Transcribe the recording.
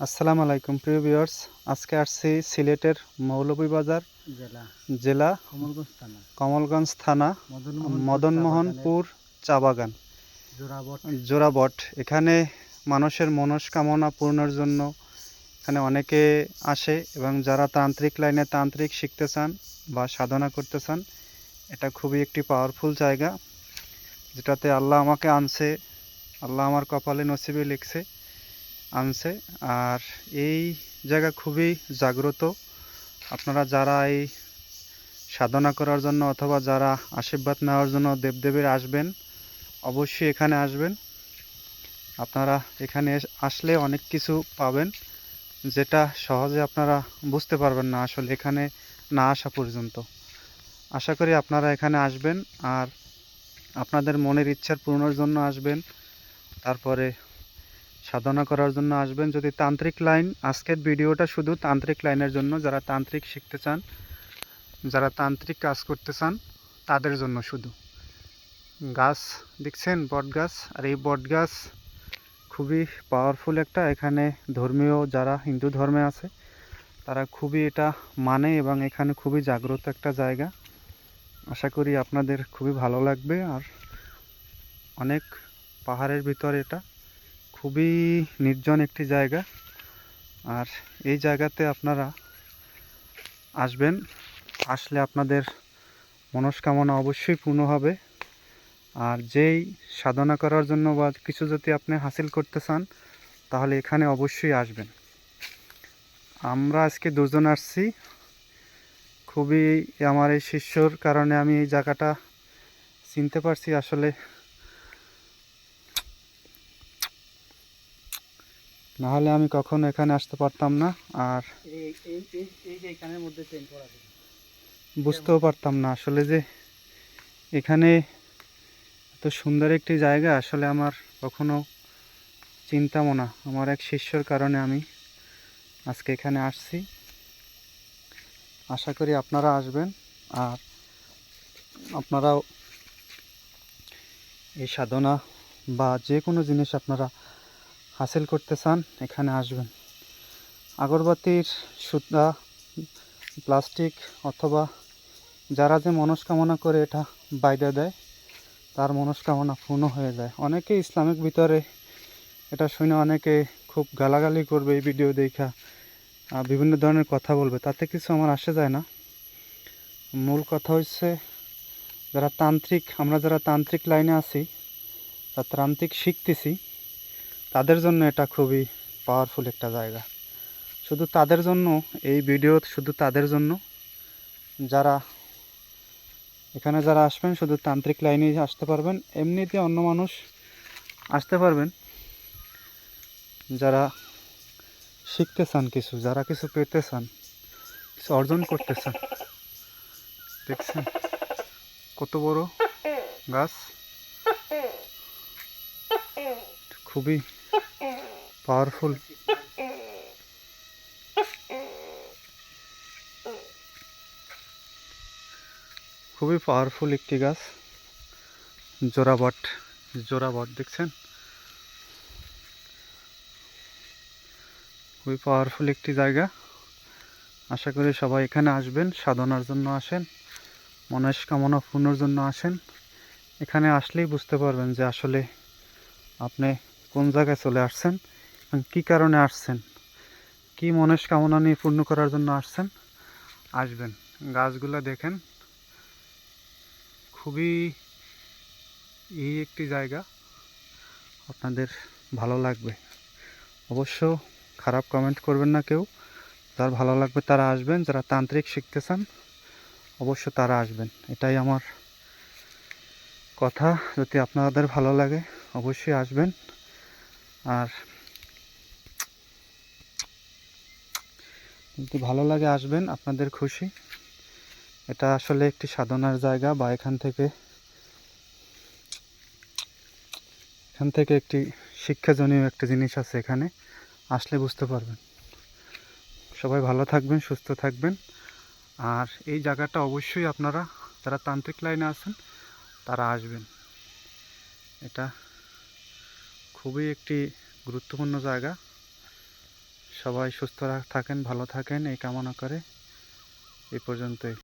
আসসালামু আলাইকুম প্রিয় ভিউয়ার্স। আজকে আসছি সিলেটের মৌলভীবাজার জেলা জেলা কমলগঞ্জ থানা। কমলগঞ্জ থানা মদনমোহনপুর চা বাগান। জোড়াবট। এখানে মানুষের মনস্কামনা পূর্ণের জন্য এখানে অনেকে আসে এবং যারা তান্ত্রিক লাইনে তান্ত্রিক শিখতে চান বা সাধনা করতে চান এটা খুবই একটি পাওয়ারফুল জায়গা যেটাতে আল্লাহ আমাকে আনছে আল্লাহ আমার কপালে নসিবে লিখছে। আনছে। আর এই জায়গা খুবই জাগ্রত। আপনারা যারা এই সাধনা করার জন্য অথবা যারা আশীর্বাদ নেওয়ার জন্য দেবদেবীর আসবেন, অবশ্যই এখানে আসবেন। আপনারা এখানে আসলে অনেক কিছু পাবেন যেটা সহজে আপনারা বুঝতে পারবেন না আসলে এখানে না আসা পর্যন্ত। আশা করি আপনারা এখানে আসবেন আর আপনাদের মনের ইচ্ছার পূরণের জন্য আসবেন। তারপরে সাধনা করার জন্য আসবেন। যদি তান্ত্রিক লাইন, আজকের ভিডিওটা শুধু তান্ত্রিক লাইনের জন্য, যারা তান্ত্রিক শিখতে চান, যারা তান্ত্রিক কাজ করতে চান, তাদের জন্য শুধু। গাছ, দেখছেন বট গাছ? আর এই বট গাছ খুবই পাওয়ারফুল একটা, এখানে ধর্মীয় যারা হিন্দু ধর্মে আছে, তারা খুবই এটা মানে এবং এখানে খুবই জাগ্রত একটা জায়গা। আশা করি আপনাদের খুবই ভালো লাগবে, আর অনেক পাহাড়ের ভিতর এটা খুবই নির্জন একটি জায়গা। আর এই জায়গাতে আপনারা আসবেন। আসলে আপনাদের মনস্কামনা অবশ্যই পূর্ণ হবে। আর যেই সাধনা করার জন্য বা কিছু যদি আপনি হাসিল করতে চান, তাহলে এখানে অবশ্যই আসবেন। আমরা আজকে দুজন আসছি। খুবই আমার এই শিষ্যর কারণে আমি এই জায়গাটা চিনতে পারছি। আসলে না হলে আমি কখনো এখানে আসতে পারতাম না আর বুঝতেও পারতাম না আসলে যে এখানে এত সুন্দর একটি জায়গা আসলে আমার কখনো চিন্তামও না। আমার এক শিষ্যর কারণে আমি আজকে এখানে আসছি। আশা করি আপনারা আসবেন আর আপনারাও এই সাধনা বা যে কোনো জিনিস আপনারা হাসিল করতে চান, এখানে আসবেন। আগরবাতির সুতা, প্লাস্টিক অথবা যারা যে মনস্কামনা করে এটা বাইরে দেয়, তার মনস্কামনা পূর্ণ হয়ে যায়। অনেকে ইসলামিক ভিতরে এটা শুনে অনেকে খুব গালাগালি করবে এই ভিডিও দেখা বিভিন্ন ধরনের কথা বলবে। তাতে কিছু আমার আসে যায় না। মূল কথা হচ্ছে, যারা তান্ত্রিক, আমরা যারা তান্ত্রিক লাইনে আছি বা তান্ত্রিক শিখতেছি তাদের জন্য এটা খুবই পাওয়ারফুল একটা জায়গা। শুধু তাদের জন্য, এই ভিডিও শুধু তাদের জন্য। যারা এখানে যারা আসবেন, শুধু তান্ত্রিক লাইনেই আসতে পারবেন। এমনিতে অন্য মানুষ আসতে পারবেন। যারা শিখতে চান কিছু, যারা কিছু পেতে চান, কিছু অর্জন করতে চান। দেখছেন? কত বড় গাছ। খুবই পাওয়ারফুল। খুবই পাওয়ারফুল একটি গাছ। জোড়াবট জোড়াবট দেখছেন? খুবই পাওয়ারফুল একটি জায়গা। আশা করি সবাই এখানে আসবেন, সাধনার জন্য আসেন, মনস্কামনা পূর্ণর জন্য আসেন। এখানে আসলেই বুঝতে পারবেন যে আসলে আপনি কোন জায়গায় চলে আসছেন। কী কারণে আসছেন? কী মনস্কামনা নিয়ে পূর্ণ করার জন্য আসছেন? আসবেন। গাছগুলো দেখেন। খুবই এই একটি জায়গা। আপনাদের ভালো লাগবে। অবশ্য খারাপ কমেন্ট করবেন না কেউ। যার ভালো লাগবে তারা আসবেন। যারা তান্ত্রিক শিখতে চান অবশ্য তারা আসবেন। এটাই আমার কথা। যদি আপনাদের ভালো লাগে, অবশ্যই আসবেন। আর যদি ভালো লাগে আসবেন, আপনাদের খুশি। এটা আসলে একটি সাধনার জায়গা বা এখান থেকে এখান থেকে একটি শিক্ষাজনীয় একটা জিনিস আছে এখানে। আসলে বুঝতে পারবেন। সবাই ভালো থাকবেন, সুস্থ থাকবেন। আর এই জায়গাটা অবশ্যই আপনারা, যারা তান্ত্রিক লাইনে আছেন, তারা আসবেন। এটা খুবই একটি গুরুত্বপূর্ণ জায়গা। সবাই সুস্থ থাকেন ভালো থাকেন এই কামনা করে। এই পর্যন্তই।